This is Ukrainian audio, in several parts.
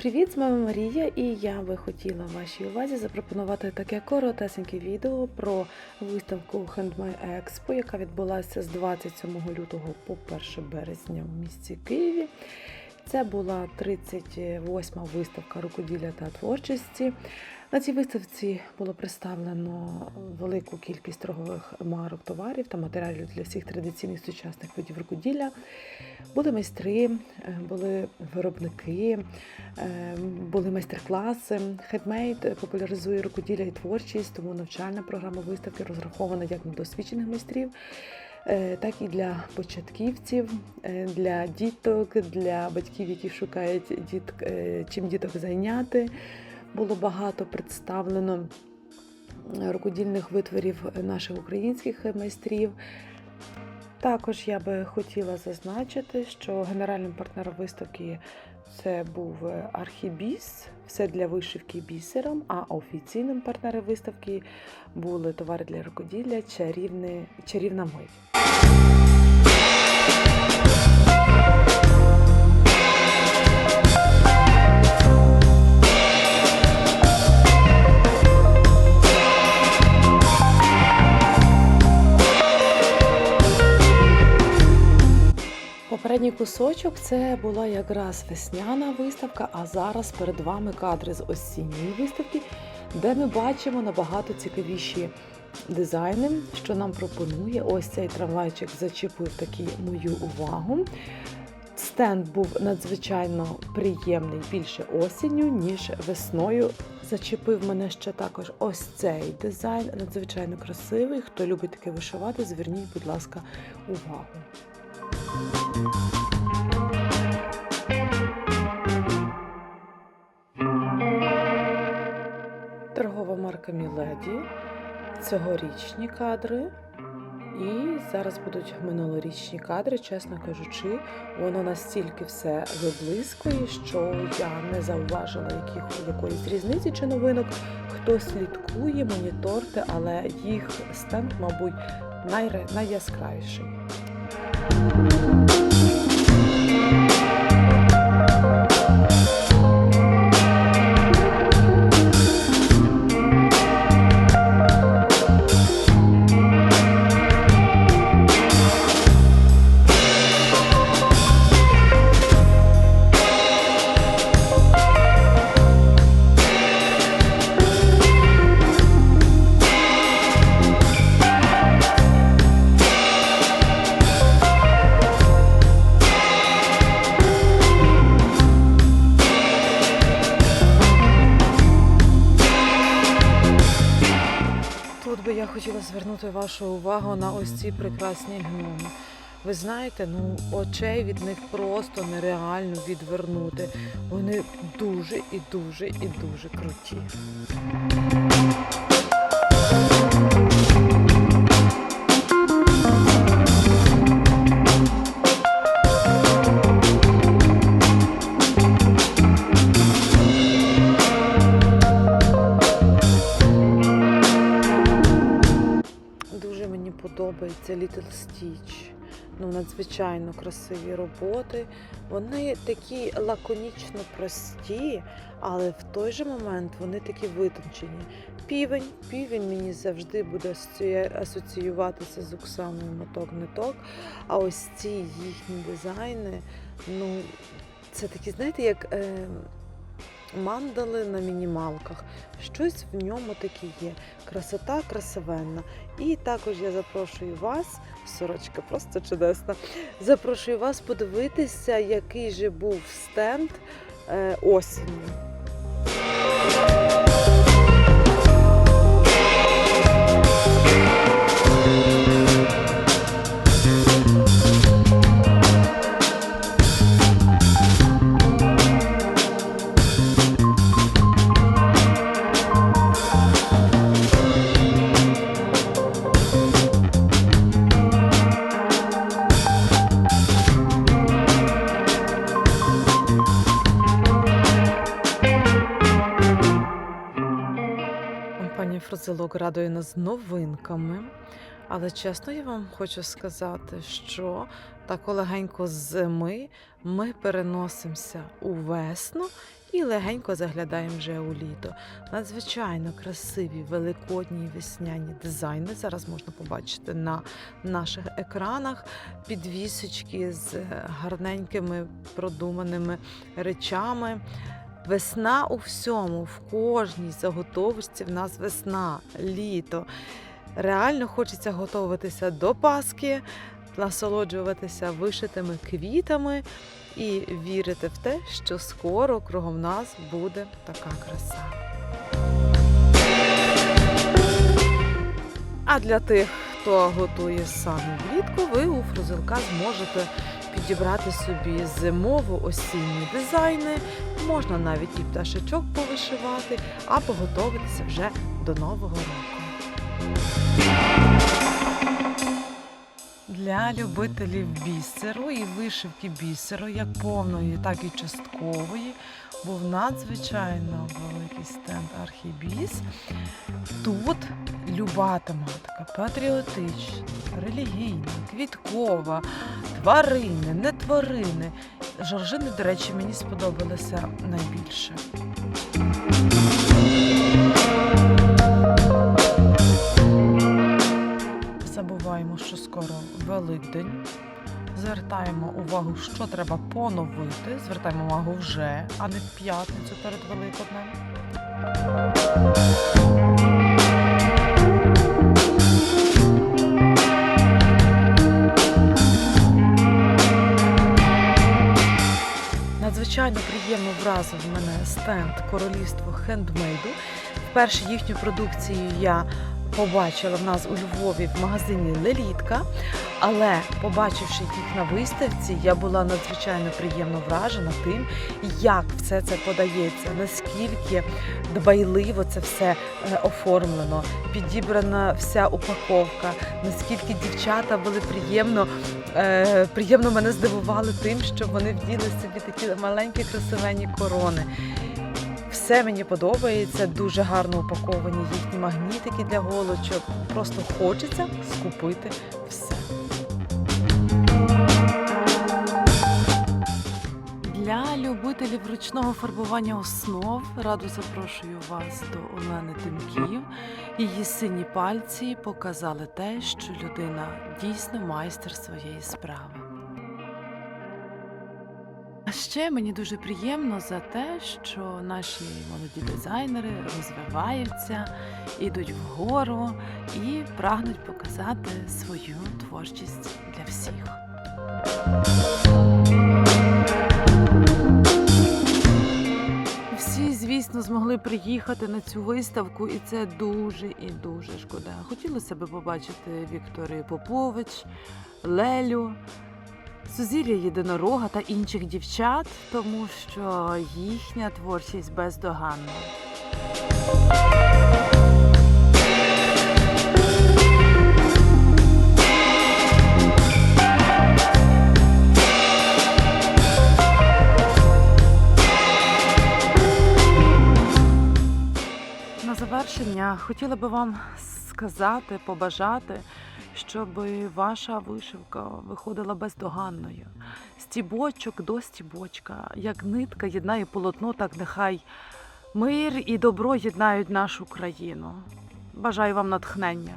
Привіт! З вами Марія, і я би хотіла вашій увазі запропонувати таке коротесеньке відео про виставку Handmade Expo, яка відбулася з 27 лютого по 1 березня в місті Києві. Це була 38-ма виставка рукоділля та творчості. На цій виставці було представлено велику кількість торгових марок товарів та матеріалів для всіх традиційних сучасних видів рукоділля. Були майстри, е, були виробники, е, були майстер-класи. Хедмейд популяризує рукоділля і творчість, тому навчальна програма виставки розрахована як на досвідчених майстрів. е, Так і для початківців, для діток, для батьків, які шукають діт, е, чим діток зайняти. Було багато представлено рукодільних витворів наших українських майстрів. Також я би хотіла зазначити, що генеральним партнером виставки це був Архібіс, все для вишивки бісером, а офіційним партнером виставки були товари для рукоділля чарівна мить. Попередній кусочок це була якраз весняна виставка, а зараз перед вами кадри з осінньої виставки, де ми бачимо набагато цікавіші дизайни, що нам пропонує. Ось цей трамвайчик зачепив таки мою увагу. Стенд був надзвичайно приємний більше осінню, ніж весною. Зачепив мене ще також ось цей дизайн, надзвичайно красивий. Хто любить таке вишивати, зверніть, будь ласка, увагу. Торгова марка Міледі, цьогорічні кадри. І зараз будуть минулорічні кадри, чесно кажучи, воно настільки все виблискує, що я не зауважила яких, якоїсь різниці чи новинок. Хто слідкує, моніторте, але їх стенд, мабуть, найре- найяскравіший. Música Тут би я хотіла звернути вашу увагу на ось ці прекрасні гноми. Ви знаєте, ну очей від них просто нереально відвернути. Вони дуже і дуже і дуже круті. Подобається Little Stitch. Ну, надзвичайно красиві роботи. Вони такі лаконічно прості, але в той же момент вони такі витончені. Півень, півень мені завжди буде асоціюватися з Оксаною моток ниток. А ось ці їхні дизайни, ну, це такі, знаєте, як. Е, Мандали на мінімалках. Щось в ньому таке є. Красота красивенна. І також я запрошую вас, сорочка просто чудесна. Запрошую вас подивитися, який же був стенд е, осінню. Фрозелок радує нас новинками. Але чесно, я вам хочу сказати, що так легенько з зими ми переносимося у весну і легенько заглядаємо вже у літо. Надзвичайно красиві великодні весняні дизайни. Зараз можна побачити на наших екранах підвісочки з гарненькими продуманими речами. Весна у всьому, в кожній заготовочці в нас весна, літо. Реально хочеться готуватися до Пасхи, насолоджуватися вишитими квітами і вірити в те, що скоро кругом нас буде така краса. А для тих, хто готує саме влітку, ви у Фрузилка зможете підібрати собі зимово-осінні дизайни. Можна навіть і пташечок повишивати, а поготовитися вже до Нового року. Для любителів бісеру і вишивки бісеру, як повної, так і часткової, був надзвичайно великий стенд Архібіс. Тут люба тематика патріотична, релігійна, квіткова, тварини, не тварини. Жоржини, до речі, мені сподобалися найбільше. Звертаємо увагу, що треба поновити. Звертаємо увагу вже, а не в п'ятницю перед Великоднем. Надзвичайно приємно вразив мене стенд Королівство хендмейду. Вперше їхню продукцію я побачила в нас у Львові в магазині Лелітка. Але побачивши їх на виставці, я була надзвичайно приємно вражена тим, як все це подається, наскільки дбайливо це все е, оформлено, підібрана вся упаковка, наскільки дівчата були приємно, е, приємно мене здивували тим, що вони вділи собі такі маленькі красивенні корони. Все мені подобається, дуже гарно упаковані їхні магнітики для голочок. Просто хочеться скупити все. Для любителів ручного фарбування основ раду запрошую вас до Олени Тимків. Її сині пальці показали те, що людина дійсно майстер своєї справи. А ще мені дуже приємно за те, що наші молоді дизайнери розвиваються, ідуть вгору і прагнуть показати свою творчість для всіх. Всі, звісно, змогли приїхати на цю виставку, і це дуже і дуже шкода. Хотілося б побачити Вікторію Попович, Лелю, Сузір'я єдинорога та інших дівчат, тому що їхня творчість бездоганна. На завершення хотіла би вам сказати, побажати, щоб ваша вишивка виходила бездоганною. Стібочок до стібочка, як нитка єднає полотно, так нехай мир і добро єднають нашу країну. Бажаю вам натхнення,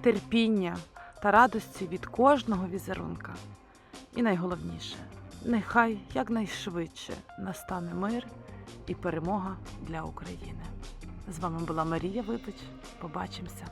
терпіння та радості від кожного візерунка. І найголовніше, нехай якнайшвидше настане мир і перемога для України. З вами була Марія Випич. Побачимося.